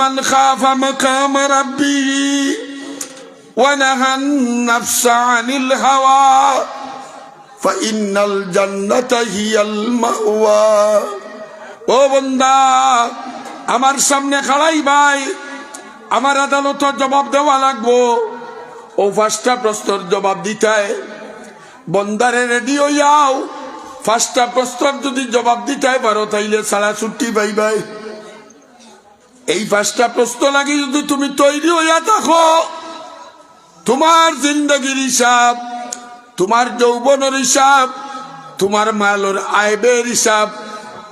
মান খাফা মাকাম রাব্বিহি ওয়া নাহান নাফসা আনিল হাওয়া ফাইনাল জান্নাতা হিয়াল মাওয়া ও বন্দা, আমার সামনে খাড়াই ভাই, আমার আদালত জবাব দেওয়া লাগবো। ও পাঁচটা প্রশ্নের জবাব দিতায়, বন্দারে রেডি হইয়াও পাঁচটা প্রশ্নের যদি জবাব দিতাই পারো তাইলে সারা ছুটি পাই ভাই এই পাঁচটা প্রশ্ন লাগি যদি তুমি তৈরি হইয়া থাকো, তোমার জিন্দগির হিসাব, তোমার যৌবনের হিসাব, তোমার মালর আয়বের হিসাব,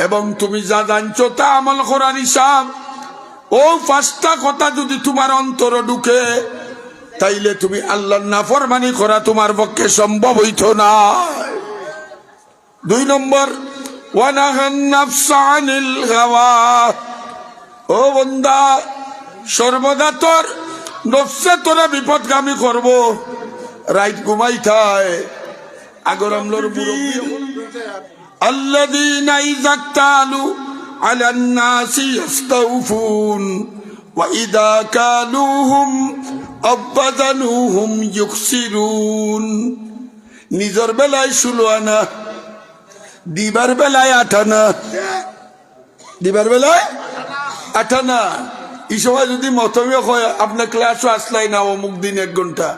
এবং তুমি যা জানছো তা আমল করার হিসাব, ও পাঁচটা কথা যদি তোমার অন্তর ঢুকে, তাইলে তুমি আল্লাহর নাফরমানি করা তোমার পক্ষে সম্ভব হইত না। দুই নম্বর ওয়ানাহান নাফসা আনিল হাওয়া। ও বন্দা সর্বদা তোর নফসে তোরা বিপদগামী করব রাইট ঘুমাই থায় আগর আমলোর মুরব্বী الذين إذا اكتالوا على الناس يستوفون وإذا كالوهم أبدنوهم يخسرون নিজের বেলায় ষোলো আনা দিবার বেলায় আঠানা দিবার বেলায় আঠানা, এই সময় যদি মতমীয় হয়, আপনার ক্লাসও আসলাই না, অমুক দিন এক ঘণ্টা।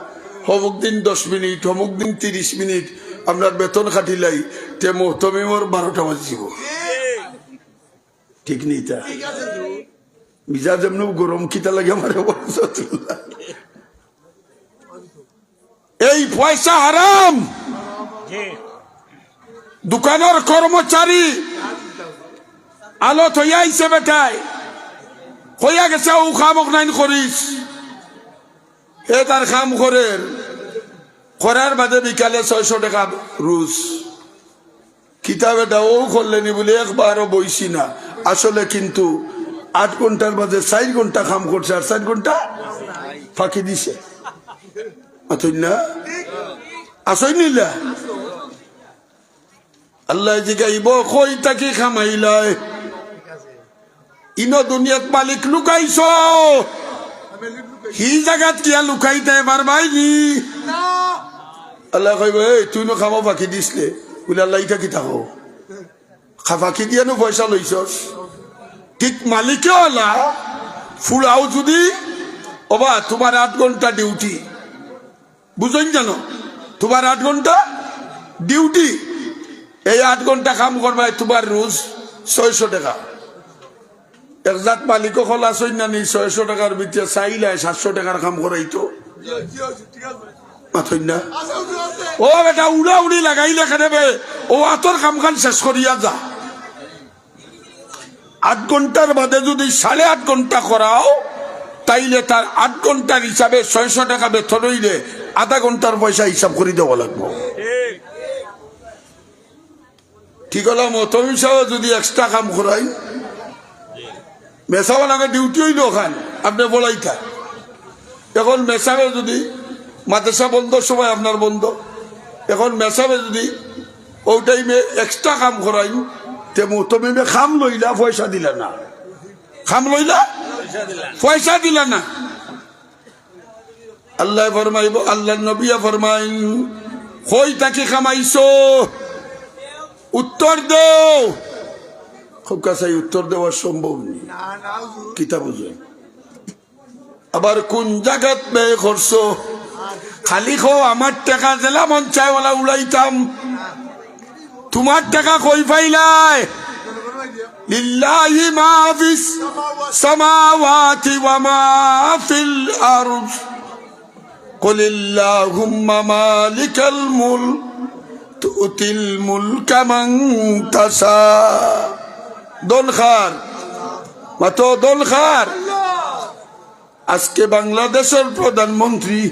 অমুক দিন দশ মিনিট, অমুক দিন তিরিশ মিনিট আপনার বেতন খাটিলাই, তে মহতমিমর বারোটা বাজিব। ঠিক নেই তা? মিজাজ এমনি গরম খিতা লাগে আমার এই পয়সা হারাম! দোকানের কর্মচারী আলো থইয়া আইছে বেটায় কইয়া গেছে ও খামক নাইন করিস এ তার খাম করে করার বাদে বিকালে ছয়শো টাকা রুজ কিতাব এটা ও করলেনি বলে একবারও বইছি না আসলে কিন্তু আট ঘণ্টার বাদে চার ঘণ্টা খাম করছে, আর চার ঘণ্টা ফাঁকি দিছে। না? আসই নিলা? আল্লাহ জিগাইব, কই তাকে খামাইলাই ইন দুনিয়াত মালিক লুকাইছ। সি জাগাত কিয়া লুকাইতে এবার বাইনি আল্লাহ কইব এই তুই নো খামো ফাঁকি দিছিলে? বলে আল্লাহ ইটা কি থাকো? খা ফাঁকি দিয়ে নো পয়সা লইছস ঠিক মালিকে হলা। ফুলাও যদি ওবা তোমার আট ঘণ্টা ডিউটি। বুঝলেন জানো? তোমার আট ঘণ্টা ডিউটি। এই আট ঘণ্টা কাম করবাই তোমার রোজ ছয়শো টাকা। একজাত মালিকও খোলা সই না ছয়শো টাকার ভিতরে চাইলে সাতশো টাকার কাম করাইতো। না ও বেটা উড়া উড়ি লাগাইলে কেনেবে ও আতর কাম খান শেষ করিয়া যা। আট ঘণ্টার বাদে যদি সাড়ে আট ঘণ্টা করাও তাইলে তার আট ঘণ্টার হিসাবে ছয়শো টাকা বেতন হইলে আধা ঘণ্টার পয়সা হিসাব করে দেওয়া লাগবো। ঠিক। হলো মতমিসাও যদি এক্সট্রা কাম করাই মেসাওয়াল আগে ডিউটি হইল ওখান। আপনি বলাই থাক এখন মেসাবে যদি মাদ্রাসা বন্ধ সময় আপনার বন্ধ। এখন মেসাবে যদি ও টাইমে এক্সট্রা কাম করাই, তে খাম লইলা, পয়সা দিলা না। খাম লইলা? পয়সা দিলা না। আল্লাহ ফরমাইব আল্লাহ নবিয়া ফরমাইন, কই তাকে খামাইছো? উত্তর দেও। খুব কাছে উত্তর দেওয়া সম্ভব নেই কিতা বুঝে আবার কোন জায়গাত ব্যয় করছো খালি খো আমার টাকা জেলা মন চাইওয়ালা উড়াইতাম তোমার টাকা কই পাইলাই লিল্লাহি মা ফিস সামাওয়াতি ওয়া মা ফিল আরদ قل اللهم مالك الملك تؤتي الملك من تشاء দোল খার মাতো দোল খার আজকে বাংলাদেশের প্রধানমন্ত্রী।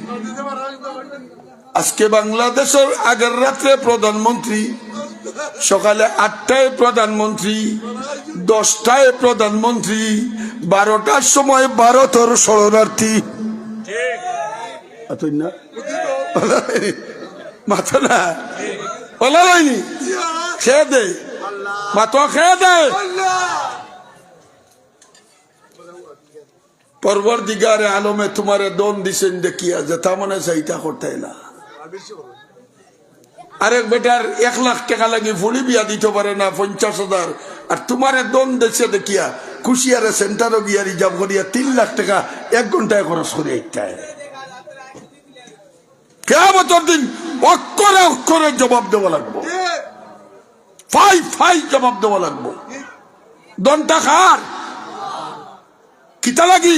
আজকে বাংলাদেশের আগের রাত্রে প্রধানমন্ত্রী। সকালে আটটায় প্রধানমন্ত্রী। দশটায় প্রধানমন্ত্রী। বারোটার সময় ভারতের শরণার্থী। মাথা না? বলা হয়নি? খেয়ে দে। মাতো খেয়ে দে। পরবর দিগারে আলমে তোমারে দন দিছেন দেখিয়া যে তা মনে চাইতা করতে আরেক বেটার এক লাখ টাকা লাগে ফুলি বিয়া দিতে পারে না পঞ্চাশ হাজার। আর তোমারে দন দিছে দেখিয়া কুশিয়ারে সেন্টারও গিয়া রিজার্ভ করিয়া তিন লাখ টাকা এক ঘন্টায় খরচ করে একটায় কেমতর দিন অক্ষরে অক্ষরে জবাব দেওয়া লাগবো। ফাই ফাই জবাব দেওয়া লাগবো। দনটা খার কিতা লাগি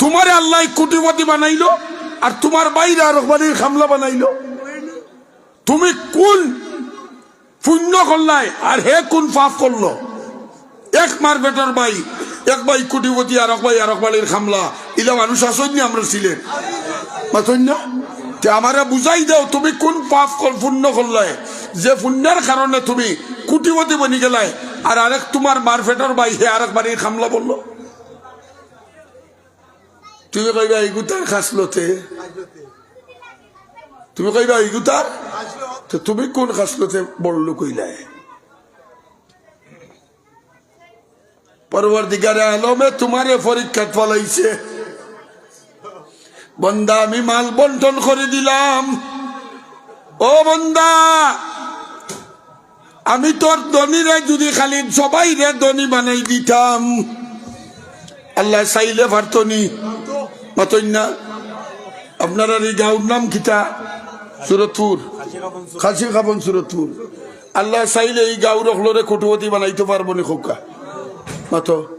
তোমারে আল্লাহ কুটিপতি বানাইলো আর তোমার বাইরে বাড়ির খামলা বানাইলো। তুমি কোন পুণ্য করলাই আর হে কোন পাপ করল? এক মার বেটার ভাই, এক ভাই কুটিপতি আর এক ভাই আর এক বাড়ির খামলা। ইলা মানুষ আসেননি আমরা ছিলেন না আমারে বুঝাই দাও, তুমি কোন পাপ পুণ্য করলাই? যে পুণ্যের কারণে তুমি কুটিপতি বনি গেলাই। আর আরেক তোমার মারফেটার ভাই, হে আরেক বাড়ির খামলা বলল। তুমি কইবা ইগুতার খাসলতে তুমি কইবা ইগুতার তো তুমি কোন খাসলতে বলল কইলাই পরবর্তীকারে আলমে তোমারে পরীক্ষা ফলাইছে বন্দা আমি মাল বন্টন করে দিলাম। ও বন্দা আমি তোর ধনীরে যদি খালি সবাই রে ধনী বানাই দিতাম। আল্লাহ চাইলে পারতনি মাতই না আপনার এই গাঁর নাম কিতা? সুরতপুর। খাসি খাবন সুরতপুর। আল্লাহ চাইলে এই গাঁর হলরে কটুবতি বানাইতে পারব নি খোকা। মাতো।